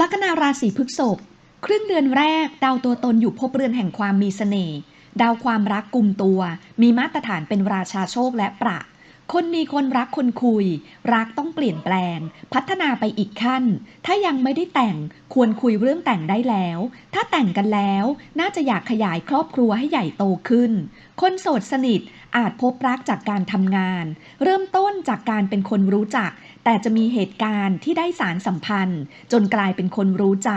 ลัคนาราศีพฤษภครึ่งเดือนแรก ดาวตัวตนอยู่ภพเรือนแห่งความมีเสน่ห์ดาวความรักกลุ่มตัว มีมาตรฐานเป็นราชาโชคและประ คนมีคนรักคนคุย รักต้องเปลี่ยนแปลง พัฒนาไปอีกขั้น ถ้ายังไม่ได้แต่งควรคุยเรื่องแต่งได้แล้ว ถ้าแต่งกันแล้ว น่าจะอยากขยายครอบครัวให้ใหญ่โตขึ้น คนโสดสนิทอาจพบรักจากการทำงาน เริ่มต้นจากการเป็นคนรู้จัก แต่จะมีเหตุการณ์ที่ได้สารสัมพันธ์ จนกลายเป็นคนรู้ใจ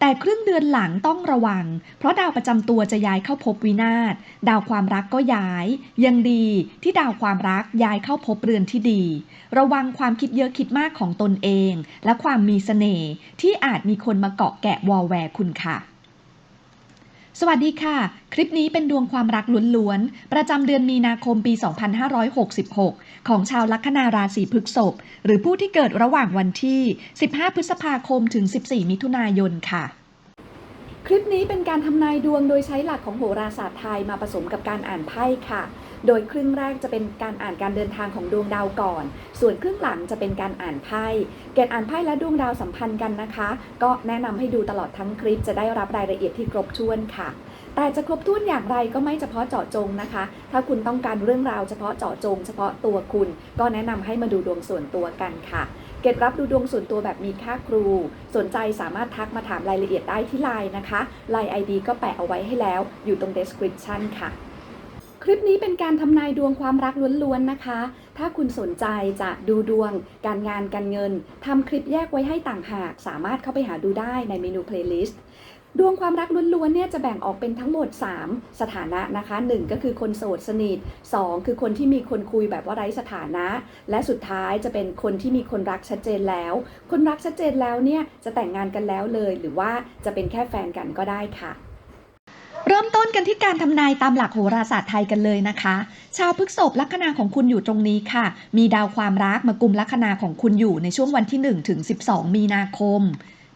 แต่ครึ่งเดือนหลังต้องระวัง เพราะดาวประจำตัวจะย้ายเข้าพบวินาศดาวความรักก็ย้าย ยังดีที่ดาวความรักย้ายเข้าพบเรือนที่ดี ระวังความคิดเยอะคิดมากของตนเอง และความมีเสน่ห์ที่อาจมีคนมาเกาะแกะวอลแวร์คุณค่ะ สวัสดีค่ะ คลิปนี้เป็นดวงความรักล้วนๆ ประจำเดือนมีนาคมปี 2566 ของชาวลัคนาราศีพฤษภหรือผู้ที่เกิดระหว่างวันที่ 15 พฤษภาคมถึง 14 มิถุนายนค่ะ คลิปนี้เป็นการทำนายดวงโดยใช้หลักของโหราศาสตร์ไทยมาผสมกับการอ่านไพ่ค่ะ โดยครึ่งแรกจะเป็นการอ่านการเดินทางของดวงดาวก่อน ส่วนครึ่งหลังจะเป็นการอ่านไพ่เกณฑ์อ่านไพ่และดวงดาวสัมพันธ์กันนะคะ ก็แนะนำให้ดูตลอดทั้งคลิปจะได้รับรายละเอียดที่ครบถ้วนค่ะ แต่จะครบถ้วนอย่างไรก็ไม่เฉพาะเจาะจงนะคะ ถ้าคุณต้องการเรื่องราวเฉพาะเจาะจง เฉพาะตัวคุณ ก็แนะนำให้มาดูดวงส่วนตัวกันค่ะเกตรับดูดวงส่วนตัวแบบมีค่าครู สนใจสามารถทักมาถามรายละเอียดได้ที่ไลน์นะคะไลน์ ID ก็แปะเอาไว้ให้แล้วอยู่ตรง description ค่ะ คลิปนี้เป็นการทำนายดวงความรักล้วนๆนะคะ ถ้าคุณสนใจจะดูดวง การงานการเงินทำคลิปแยกไว้ให้ต่างหาก สามารถเข้าไปหาดูได้ในเมนู playlist ดวงความรักล้วนๆเนี่ยจะแบ่งออกเป็นทั้งหมด 3 สถานะนะคะ 1 ก็คือคนโสดสนิท 2 คือคนที่มีคนคุยแบบว่าไร้สถานะ และสุดท้ายจะเป็นคนที่มีคนรักชัดเจนแล้ว คนรักชัดเจนแล้วเนี่ยจะแต่งงานกันแล้วเลย หรือว่าจะเป็นแค่แฟนกันก็ได้ค่ะ เริ่มต้นกันที่การทำนายตามหลักโหราศาสตร์ไทยกันเลยนะคะ ชาวพฤกษภลัคนาของคุณอยู่ตรงนี้ค่ะ มีดาวความรักมากุมลัคนาของคุณอยู่ในช่วงวันที่1ถึง12 มีนาคม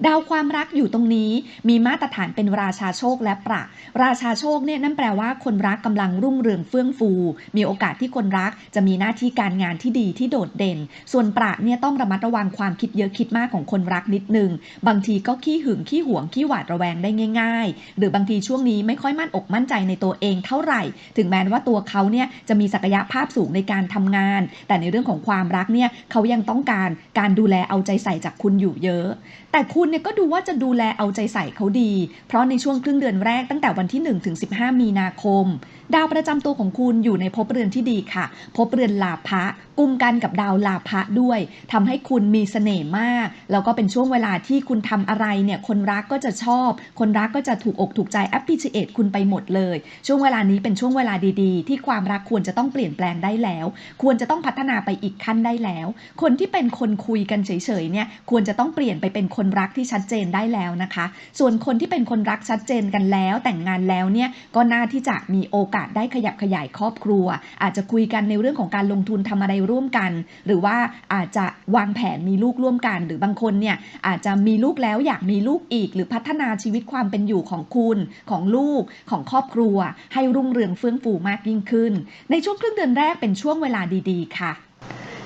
ดาวความรักอยู่ตรงนี้มีมาตรฐานเป็นราชาโชคและประ ราชาโชคเนี่ยนั่นแปลว่าคนรักกำลังรุ่งเรืองเฟื่องฟู มีโอกาสที่คนรักจะมีหน้าที่การงานที่ดีที่โดดเด่น ส่วนประเนี่ยต้องระมัดระวังความคิดเยอะคิดมากของคนรักนิดนึง บางทีก็ขี้หึงขี้หวงขี้หวาดระแวงได้ง่าย ๆ หรือบางทีช่วงนี้ไม่ค่อยมั่นอกมั่นใจในตัวเองเท่าไหร่ ถึงแม้ว่าตัวเขาเนี่ยจะมีศักยภาพสูงในการทำงาน แต่ในเรื่องของความรักเนี่ยเขายังต้องการการดูแลเอาใจใส่จากคุณอยู่เยอะ แต่คุณเนี่ยก็ดูว่าจะดูแลเอาใจใส่เขาดี เพราะในช่วงครึ่งเดือนแรกตั้งแต่วันที่ 1 ถึง 15 มีนาคม ดาวประจำตัวของคุณอยู่ในภพเรือนที่ดีค่ะภพเรือนลาภะกุมกันกับดาวลาภะด้วยทำให้คุณมีเสน่ห์มาก แล้วก็เป็นช่วงเวลาที่คุณทำอะไรเนี่ยคนรักก็จะชอบ คนรักก็จะถูกอกถูกใจ appreciate คุณไปหมดเลย ช่วงเวลานี้เป็นช่วงเวลาดีๆ ที่ความรักควรจะต้องเปลี่ยนแปลงได้แล้ว ควรจะต้องพัฒนาไปอีกขั้นได้แล้ว คนที่เป็นคนคุยกันเฉยๆเนี่ยควรจะต้องเปลี่ยนไปเป็นคนรักที่ชัดเจนได้แล้วนะคะ ส่วนคนที่เป็นคนรักชัดเจนกันแล้ว แต่งงานแล้วเนี่ยก็น่าที่จะมีโอกาสได้ขยับขยายครอบครัว อาจจะคุยกันในเรื่องของการลงทุนทำอะไรร่วมกัน หรือว่าอาจจะวางแผนมีลูกร่วมกัน หรือบางคนเนี่ยอาจจะมีลูกแล้วอยากมีลูกอีก หรือพัฒนาชีวิตความเป็นอยู่ของคุณของลูกของครอบครัว ให้รุ่งเรืองเฟื่องฟูมากยิ่งขึ้น ในช่วงครึ่งเดือนแรกเป็นช่วงเวลาดี ๆ ค่ะ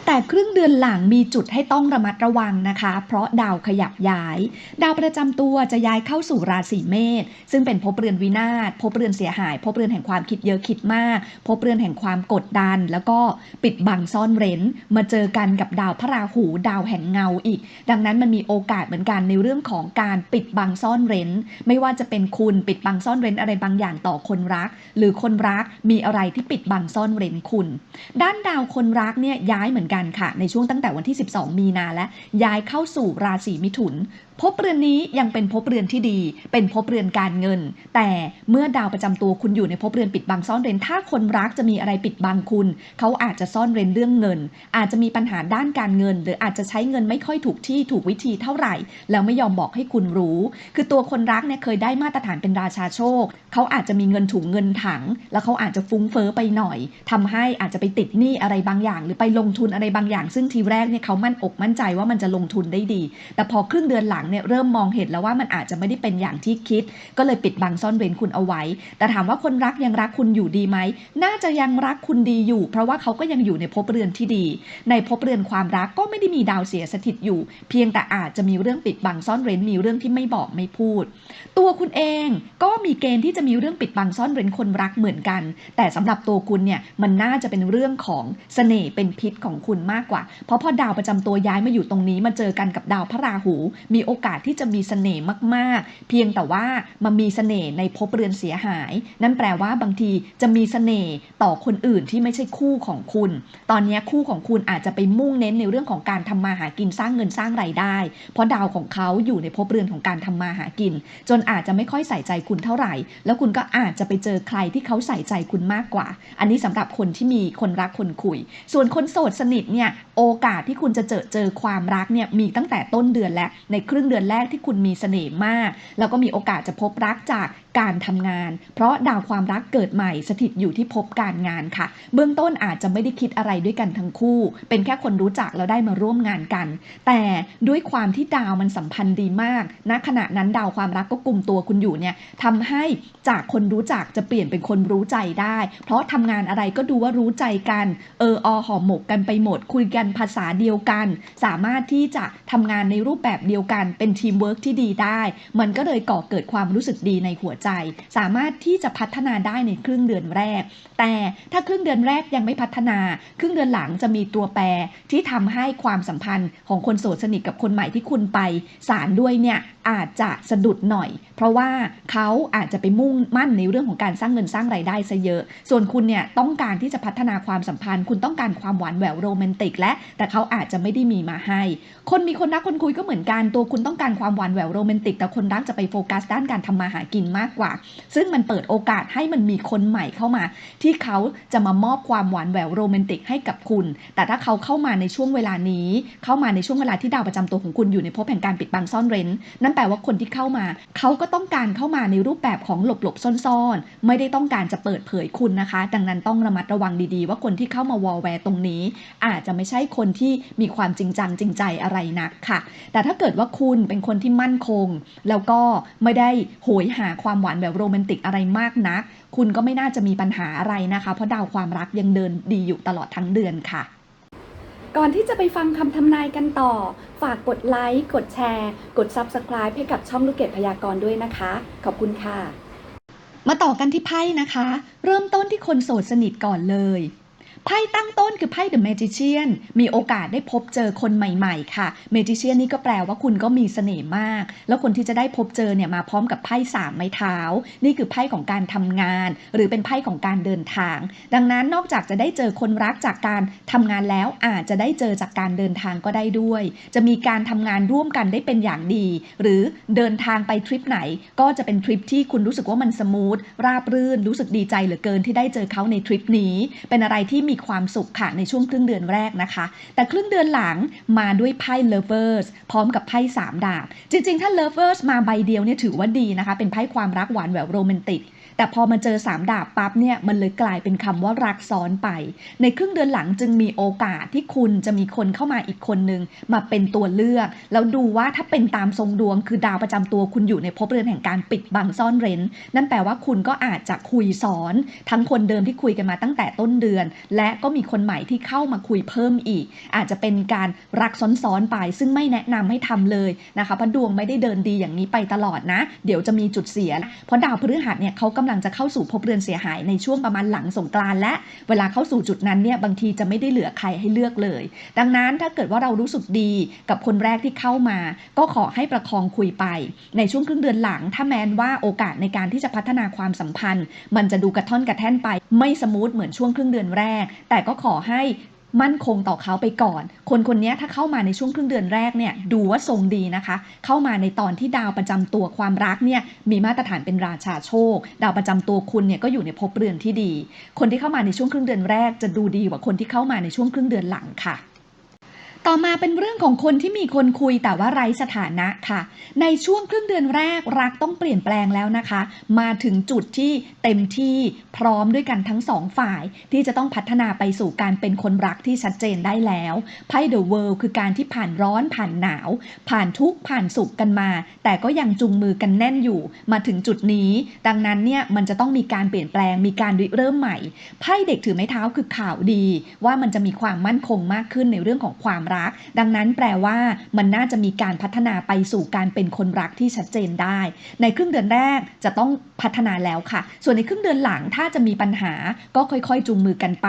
แต่ครึ่งเดือนหลังมีจุดให้ต้องระมัดระวังนะคะ เพราะดาวขยับย้าย ดาวประจำตัวจะย้ายเข้าสู่ราศีเมษซึ่งเป็นภพเรือนวินาศภพเรือนเสียหายภพเรือนแห่งความคิดเยอะคิดมากภพเรือนแห่งความกดดัน แล้วก็ปิดบังซ่อนเร้น มาเจอกันกับดาวพระราหู ดาวแห่งเงาอีก ดังนั้นมันมีโอกาสเหมือนกันในเรื่องของการปิดบังซ่อนเร้น ไม่ว่าจะเป็นคุณปิดบังซ่อนเร้นอะไรบางอย่างต่อคนรัก หรือคนรักมีอะไรที่ปิดบังซ่อนเร้นคุณ ด้านดาวคนรักเนี่ยย้ายเหมือนกันค่ะ ในช่วงตั้งแต่วันที่ 12 มีนาและย้ายเข้าสู่ราศีมิถุนภพเรือนนี้ยังเป็นภพเรือนที่ดี เป็นภพเรือนการเงิน แต่เมื่อดาวประจำตัวคุณอยู่ในภพเรือนปิดบังซ่อนเร้นถ้าคนรักจะมีอะไรปิดบังคุณ เขาอาจจะซ่อนเร้นเรื่องเงิน อาจจะมีปัญหาด้านการเงิน หรืออาจจะใช้เงินไม่ค่อยถูกที่ถูกวิธีเท่าไหร่ แล้วไม่ยอมบอกให้คุณรู้ คือตัวคนรักเนี่ยเคยได้มาตรฐานเป็นราชาโชค เขาอาจจะมีเงินถุงเงินถัง แล้วเขาอาจจะฟุ้งเฟ้อไปหน่อยทำให้อาจจะไปติดหนี้อะไรบางอย่าง หรือไปลงทุนอะไรบางอย่าง ซึ่งทีแรกเนี่ยเขามั่นอกมั่นใจว่ามันจะลงทุนได้ดี แต่พอครึ่งเดือนหลังเนี่ยเริ่มมองเห็นแล้วว่ามันอาจจะไม่ได้เป็นอย่างที่คิด ก็เลยปิดบังซ่อนเร้นคุณเอาไว้ แต่ถามว่าคนรักยังรักคุณอยู่ดีไหม น่าจะยังรักคุณดีอยู่ เพราะว่าเขาก็ยังอยู่ในภพเรือนที่ดี ในภพเรือนความรักก็ไม่ได้มีดาวเสียสถิตอยู่ เพียงแต่อาจจะมีเรื่องปิดบังซ่อนเร้นมีเรื่องที่ไม่บอกไม่พูด ตัวคุณเองก็มีเกณฑ์ที่จะมีเรื่องปิดบังซ่อนเร้นคนรักเหมือนกัน แต่สำหรับตัวคุณเนี่ยมันน่าจะเป็นเรื่องของเสน่ห์เป็นพิษของคุณมากกว่า เพราะพอดาวประจำตัวย้ายมาอยู่ตรงนี้มาเจอกันกับดาวพระราหู มีโออกาสที่จะมีเสน่ห์มากๆ เพียงแต่ว่ามันมีเสน่ห์ในภพเรือนเสียหาย นั่นแปลว่าบางทีจะมีเสน่ห์ต่อคนอื่นที่ไม่ใช่คู่ของคุณ ตอนนี้คู่ของคุณอาจจะไปมุ่งเน้นในเรื่องของการทำมาหากินสร้างเงินสร้างไรายได้ เพราะดาวของเขาอยู่ในภพเรือนของการทำมาหากิน จนอาจจะไม่ค่อยใส่ใจคุณเท่าไหร่ แล้วคุณก็อาจจะไปเจอใครที่เขาใส่ใจคุณมากกว่า อันนี้สำหรับคนที่มีคนรักคนคุย ส่วนคนโสดสนิทเนี่ยโอกาสที่คุณจะเจอเจอความรักเนี่ยมีตั้งแต่ต้นเดือนแล้วในครึ่งเดือนแรกที่คุณมีเสน่ห์มาก แล้วก็มีโอกาสจะพบรักจากการทำงาน เพราะดาวความรักเกิดใหม่สถิตอยู่ที่ภพการงานค่ะ เบื้องต้นอาจจะไม่ได้คิดอะไรด้วยกันทั้งคู่ เป็นแค่คนรู้จักแล้วได้มาร่วมงานกัน แต่ด้วยความที่ดาวมันสัมพันธ์ดีมากณขณะนั้นดาวความรักก็กลุ่มตัวคุณอยู่เนี่ยทำให้จากคนรู้จักจะเปลี่ยนเป็นคนรู้ใจได้ เพราะทำงานอะไรก็ดูว่ารู้ใจกัน เอออหอมหมกกันไปหมด คุยกันภาษาเดียวกัน สามารถที่จะทำงานในรูปแบบเดียวกัน เป็นทีมเวิร์กที่ดีได้ มันก็เลยก่อเกิดความรู้สึกดีในหัวใจ สามารถที่จะพัฒนาได้ในครึ่งเดือนแรก แต่ถ้าครึ่งเดือนแรกยังไม่พัฒนา ครึ่งเดือนหลังจะมีตัวแปรที่ทำให้ความสัมพันธ์ของคนโสดสนิทกับคนใหม่ที่คุณไป สารด้วยเนี่ยอาจจะสะดุดหน่อย เพราะว่าเขาอาจจะไปมุ่งมั่นในเรื่องของการสร้างเงินสร้างไรายได้ซะเยอะ ส่วนคุณเนี่ยต้องการที่จะพัฒนาความสัมพันธ์ คุณต้องการความหวานแหววโรแมนติก และแต่เขาอาจจะไม่ได้มีมาให้ คนมีคนรักคนคุยก็เหมือนกันตัวคุณต้องการความหวานแหววโรแมนติก แต่คนรักจะไปโฟกัสด้านการทำมาหากินมากกว่า ซึ่งมันเปิดโอกาสให้มันมีคนใหม่เข้ามา ที่เขาจะมามอบความหวานแหววโรแมนติกให้กับคุณ แต่ถ้าเขาเข้ามาในช่วงเวลานี้ เข้ามาในช่วงเวลาที่ดาวประจำตัวของคุณอยู่ในภพแห่งการปิดบังซ่อนเร้น นั่นแปลว่าคนที่เข้ามา เขาก็ต้องการเข้ามาในรูปแบบของหลบๆซ่อนๆ ไม่ได้ต้องการจะเปิดเผยคุณนะคะ ดังนั้นต้องระมัดระวังดีๆ ว่าคนที่เข้ามาวอลแวร์ตรงนี้ อาจจะไม่ใช่คนที่มีความจริงจังจริงใจอะไรนักค่ะ แต่ถ้าเกิดว่าคุณเป็นคนที่มั่นคง แล้วก็ไม่ได้โหยหาความหวานแบบโรแมนติกอะไรมากนัก คุณก็ไม่น่าจะมีปัญหาอะไรนะคะ เพราะดาวความรักยังเดินดีอยู่ตลอดทั้งเดือนค่ะ ก่อนที่จะไปฟังคำทำนายกันต่อ ฝากกดไลค์ กดแชร์ กด Subscribe ให้กับช่องลูกเกดพยากรณ์ด้วยนะคะ ขอบคุณค่ะ มาต่อกันที่ไพ่นะคะ เริ่มต้นที่คนโสดสนิทก่อนเลย ไพ่ตั้งต้นคือไพ่ The Magician มีโอกาสได้พบเจอคนใหม่ ๆ ค่ะ Magician นี่ก็แปลว่าคุณก็มีเสน่ห์มาก แล้วคนที่จะได้พบเจอเนี่ยมาพร้อมกับไพ่สามไม้เท้า นี่คือไพ่ของการทำงาน หรือเป็นไพ่ของการเดินทาง ดังนั้นนอกจากจะได้เจอคนรักจากการทำงานแล้วอาจจะได้เจอจากการเดินทางก็ได้ด้วย จะมีการทำงานร่วมกันได้เป็นอย่างดี หรือเดินทางไปทริปไหน ก็จะเป็นทริปที่คุณรู้สึกว่ามันสมูทราบรื่นรู้สึกดีใจเหลือเกินที่ได้เจอเขาในทริปนี้ เป็นอะไรที่มีความสุขค่ะในช่วงครึ่งเดือนแรกนะคะ แต่ครึ่งเดือนหลังมาด้วยไพ่ lovers พร้อมกับไพ่สามดาบ จริง ๆ ถ้า lovers มาใบเดียวเนี่ยถือว่าดีนะคะ เป็นไพ่ความรักหวานแหววโรแมนติกแต่พอมาเจอ 3 ดาบปั๊บเนี่ยมันเลยกลายเป็นคำว่ารักซ้อนไป ในครึ่งเดือนหลังจึงมีโอกาสที่คุณจะมีคนเข้ามาอีกคนนึงมาเป็นตัวเลือก แล้วดูว่าถ้าเป็นตามทรงดวง คือดาวประจำตัวคุณอยู่ในภพเรือนแห่งการปิดบังซ่อนเร้น นั่นแปลว่าคุณก็อาจจะคุยสอน ทั้งคนเดิมที่คุยกันมาตั้งแต่ต้นเดือน และและก็มีคนใหม่ที่เข้ามาคุยเพิ่มอีก อาจจะเป็นการรักซ้อนๆไป ซึ่งไม่แนะนำให้ทำเลยนะคะเพราะดวงไม่ได้เดินดีอย่างนี้ไปตลอดนะ เดี๋ยวจะมีจุดเสีย เพราะดาวพฤหัสเนี่ยเขากำลังจะเข้าสู่ภพเรือนเสียหายในช่วงประมาณหลังสงกรานและเวลาเข้าสู่จุดนั้นเนี่ยบางทีจะไม่ได้เหลือใครให้เลือกเลย ดังนั้นถ้าเกิดว่าเรารู้สึกดีกับคนแรกที่เข้ามา ก็ขอให้ประคองคุยไป ในช่วงครึ่งเดือนหลัง ถ้าแม้นว่าโอกาสในการที่จะพัฒนาความสัมพันธ์ มันจะดูกระท่อนกระแท่นไป ไม่สมูทเหมือนช่วงครึ่งเดือนแรกแต่ก็ขอให้มั่นคงต่อเขาไปก่อน คนคนนี้ถ้าเข้ามาในช่วงครึ่งเดือนแรกเนี่ยดูว่าทรงดีนะคะ เข้ามาในตอนที่ดาวประจำตัวความรักเนี่ยมีมาตรฐานเป็นราชาโชค ดาวประจำตัวคุณเนี่ยก็อยู่ในภพเรือนที่ดี คนที่เข้ามาในช่วงครึ่งเดือนแรก จะดูดีกว่าคนที่เข้ามาในช่วงครึ่งเดือนหลังค่ะ ต่อมาเป็นเรื่องของคนที่มีคนคุยแต่ว่าไร้สถานะค่ะ ในช่วงครึ่งเดือนแรกรักต้องเปลี่ยนแปลงแล้วนะคะ มาถึงจุดที่เต็มที่พร้อมด้วยกันทั้งสองฝ่าย ที่จะต้องพัฒนาไปสู่การเป็นคนรักที่ชัดเจนได้แล้วไพ่ The World คือการที่ผ่านร้อนผ่านหนาว ผ่านทุกข์ผ่านสุขกันมา แต่ก็ยังจุงมือกันแน่นอยู่ มาถึงจุดนี้ ดังนั้นเนี่ยมันจะต้องมีการเปลี่ยนแปลงมีการเริ่มใหม่ไพ่เด็กถือไม้เท้าคือข่าวดี ว่ามันจะมีความมั่นคงมากขึ้นในเรื่องของความรัก ดังนั้นแปลว่ามันน่าจะมีการพัฒนาไปสู่การเป็นคนรักที่ชัดเจนได้ ในครึ่งเดือนแรกจะต้องพัฒนาแล้วค่ะ ส่วนในครึ่งเดือนหลังถ้าจะมีปัญหาก็ค่อยๆ จูงมือกันไป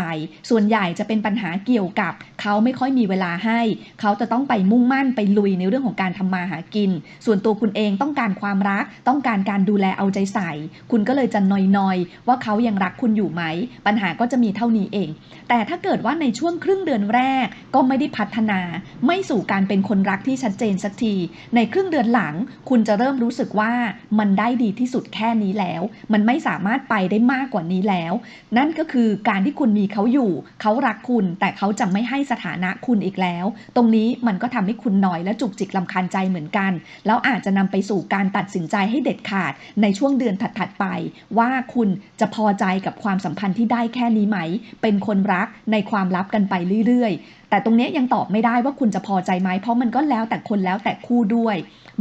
ส่วนใหญ่จะเป็นปัญหาเกี่ยวกับ เขาไม่ค่อยมีเวลาให้ เขาจะต้องไปมุ่งมั่นไปลุยในเรื่องของการทำมาหากิน ส่วนตัวคุณเองต้องการความรัก ต้องการการดูแลเอาใจใส่ คุณก็เลยจะนอยๆ ว่าเขายังรักคุณอยู่ไหม ปัญหาก็จะมีเท่านี้เอง แต่ถ้าเกิดว่าในช่วงครึ่งเดือนแรกก็ไม่ได้พัฒนาไม่สู่การเป็นคนรักที่ชัดเจนสักที ในครึ่งเดือนหลัง คุณจะเริ่มรู้สึกว่ามันได้ดีที่สุดแค่นี้แล้ว มันไม่สามารถไปได้มากกว่านี้แล้ว นั่นก็คือการที่คุณมีเขาอยู่ เขารักคุณ แต่เขาจะไม่ให้สถานะคุณอีกแล้ว ตรงนี้มันก็ทำให้คุณหน่อยและจุกจิกลำคาญใจเหมือนกัน แล้วอาจจะนำไปสู่การตัดสินใจให้เด็ดขาด ในช่วงเดือนถัดๆไป ว่าคุณจะพอใจกับความสัมพันธ์ที่ได้แค่นี้ไหม เป็นคนรักในความลับกันไปเรื่อยๆ แต่ตรงนี้ยยังตอบไม่ได้ว่าคุณจะพอใจไหมเพราะมันก็แล้วแต่คนแล้วแต่คู่ด้วย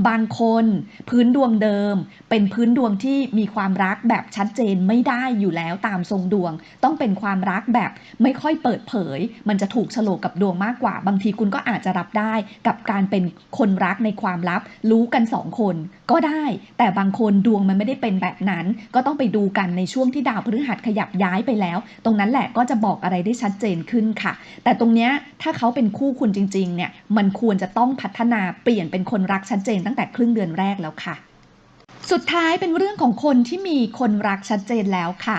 บางคนพื้นดวงเดิม เป็นพื้นดวงที่มีความรักแบบชัดเจนไม่ได้อยู่แล้วตามทรงดวง ต้องเป็นความรักแบบไม่ค่อยเปิดเผย มันจะถูกโฉลกกับดวงมากกว่า บางทีคุณก็อาจจะรับได้กับการเป็นคนรักในความลับ รู้กันสองคนก็ได้ แต่บางคนดวงมันไม่ได้เป็นแบบนั้น ก็ต้องไปดูกันในช่วงที่ดาวพฤหัสขยับย้ายไปแล้ว ตรงนั้นแหละก็จะบอกอะไรได้ชัดเจนขึ้นค่ะ แต่ตรงเนี้ยถ้าเขาเป็นคู่คุณจริงๆเนี่ยมันควรจะต้องพัฒนาเปลี่ยนเป็นคนรักชัดเจนตั้งแต่ครึ่งเดือนแรกแล้วค่ะ สุดท้ายเป็นเรื่องของคนที่มีคนรักชัดเจนแล้วค่ะ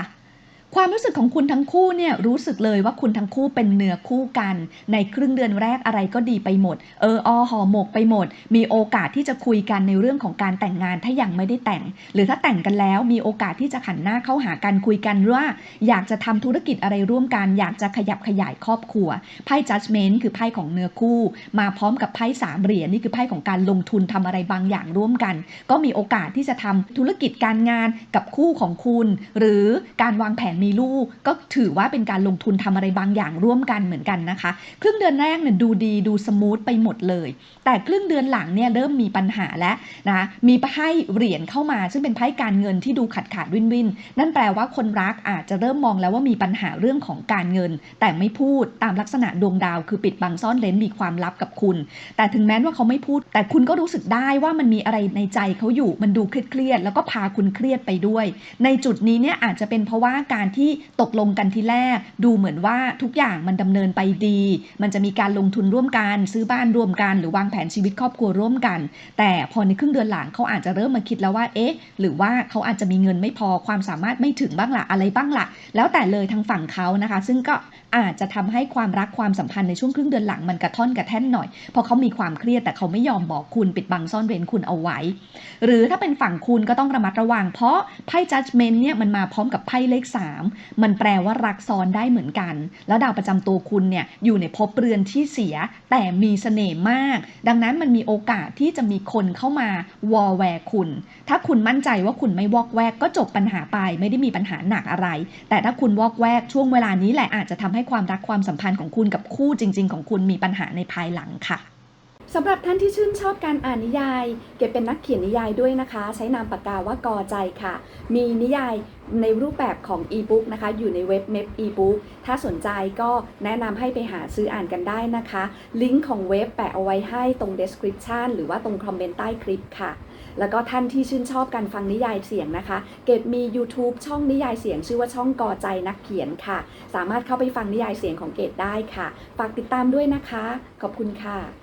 ความรู้สึกของคุณทั้งคู่เนี่ยรู้สึกเลยว่าคุณทั้งคู่เป็นเนื้อคู่กัน ในครึ่งเดือนแรกอะไรก็ดีไปหมด เอออห่อหมกไปหมด มีโอกาสที่จะคุยกันในเรื่องของการแต่งงานถ้ายังไม่ได้แต่ง หรือถ้าแต่งกันแล้วมีโอกาสที่จะหันหน้าเข้าหากันคุยกันว่า อยากจะทำธุรกิจอะไรร่วมกัน อยากจะขยับขยายครอบครัวไพ่ judgment คือไพ่ของเนื้อคู่ มาพร้อมกับไพ่สามเหรียญนี่คือไพ่ของการลงทุนทำอะไรบางอย่างร่วมกัน ก็มีโอกาสที่จะทำธุรกิจการงานกับคู่ของคุณ หรือการวางแผนมีลูกก็ถือว่าเป็นการลงทุนทำอะไรบางอย่างร่วมกันเหมือนกันนะคะ ครึ่งเดือนแรกเนี่ยดูดีดูสมูทไปหมดเลย แต่ครึ่งเดือนหลังเนี่ยเริ่มมีปัญหาแล้วนะมีไพ่เหรียญเข้ามา ซึ่งเป็นไพ่การเงินที่ดูขาดขาดวินวิน นั่นแปลว่าคนรักอาจจะเริ่มมองแล้วว่ามีปัญหาเรื่องของการเงิน แต่ไม่พูดตามลักษณะดวงดาว คือปิดบังซ่อนเลนมีความลับกับคุณ แต่ถึงแม้ว่าเขาไม่พูด แต่คุณก็รู้สึกได้ว่ามันมีอะไรในใจเขาอยู่มันดูเครียดๆแล้วก็พาคุณเครียดไปด้วย ในจุดนี้เนี่ยอาจจะเป็นเพราะว่าการที่ตกลงกันทีแรก ดูเหมือนว่าทุกอย่างมันดำเนินไปดี มันจะมีการลงทุนร่วมกันซื้อบ้านร่วมกัน หรือวางแผนชีวิตครอบครัวร่วมกัน แต่พอในครึ่งเดือนหลังเขาอาจจะเริ่มมาคิดแล้วว่าเอ๊ะ หรือว่าเขาอาจจะมีเงินไม่พอความสามารถไม่ถึงบ้างละอะไรบ้างละแล้วแต่เลยทางฝั่งเขานะคะ ซึ่งก็อาจจะทำให้ความรักความสัมพันธ์ในช่วงครึ่งเดือนหลังมันกระท่อนกระแท่นหน่อยเพราะเขามีความเครียดแต่เขาไม่ยอมบอกคุณปิดบังซ่อนเร้นคุณเอาไว้ หรือถ้าเป็นฝั่งคุณก็ต้องระมัดระวัง เพราะไพ่ judgment เนี่ยมันมาพร้อมกับไพ่เลข 3มันแปลว่ารักซ้อนได้เหมือนกัน แล้วดาวประจำตัวคุณเนี่ยอยู่ในภพเรือนที่เสีย แต่มีเสน่ห์มาก ดังนั้นมันมีโอกาสที่จะมีคนเข้ามาวอแวร์คุณ ถ้าคุณมั่นใจว่าคุณไม่วอกแวกก็จบปัญหาไป ไม่ได้มีปัญหาหนักอะไร แต่ถ้าคุณวอกแวกช่วงเวลานี้แหละอาจจะทำให้ความรักความสัมพันธ์ของคุณกับคู่จริง ๆ ของคุณมีปัญหาในภายหลังค่ะ สำหรับท่านที่ชื่นชอบการอ่านนิยาย เก็บเป็นนักเขียนนิยายด้วยนะคะ ใช้นามปากกาว่ากอใจค่ะ มีนิยายในรูปแบบของอีบุ๊กนะคะ อยู่ในเว็บเม p อีบุ๊กถ้าสนใจก็แนะนำให้ไปหาซื้ออ่านกันได้นะคะ ลิงก์ของเว็บแปะเอาไว้ให้ตรง description หรือว่าตรงคอมเมนต์ใต้คลิปค่ะ แล้วก็ท่านที่ชื่นชอบการฟังนิยายเสียงนะคะ เกดมี YouTube ช่องนิยายเสียง ชื่อว่าช่องกอใจนักเขียนค่ะ สามารถเข้าไปฟังนิยายเสียงของเกดได้ค่ะ ฝากติดตามด้วยนะคะ ขอบคุณค่ะ